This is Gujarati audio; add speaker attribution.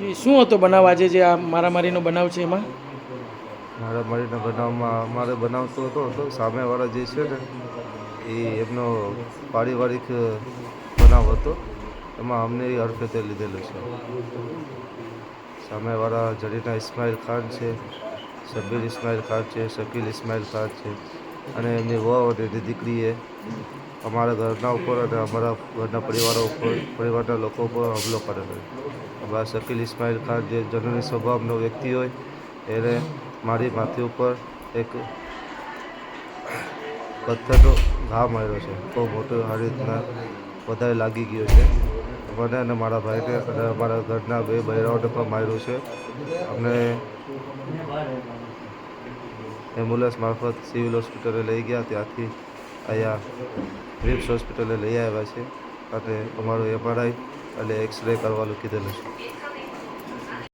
Speaker 1: એ શું હતો બનાવ આજે જે આ મારામારીનો બનાવ છે એમાં?
Speaker 2: મારામારીના બનાવમાં અમારે બનાવતો હતો તો સામેવાળા જે છે ને, એ એમનો પારિવારિક બનાવ હતો. એમાં અમને એ હરકતે લીધેલું છે. સામેવાળા જડીના ઇસ્માઇલ ખાન છે, શબ્બીર ઇસ્માઇલ ખાન છે, શકીલ ઇસ્માઇલ ખાન છે. અને એમની વહુ અને એની દીકરીએ અમારા ઘરના ઉપર અને અમારા ઘરના પરિવારો ઉપર, પરિવારના લોકો ઉપર હુમલો કરેલો અમારા શકીલ ઇસ્માઇલ ખાન જે જનની સ્વભાવનો વ્યક્તિ હોય, એને મારી માથે ઉપર એક પથ્થરનો ઘા માર્યો છે. બહુ મોટો આ રીતના વધારે લાગી ગયો છે. મને અને મારા ભાઈને અને અમારા ઘરના બે બહેરાઓને પણ માર્યું છે. અમને એમ્બ્યુલન્સ મારફત સિવિલ હોસ્પિટલે લઈ ગયા. ત્યાંથી અહીંયા રિમ્સ હોસ્પિટલે લઈ આવ્યા છે. અને અમારું એમઆરઆઈ અને એક્સરે કરવાનું કીધેલું છે.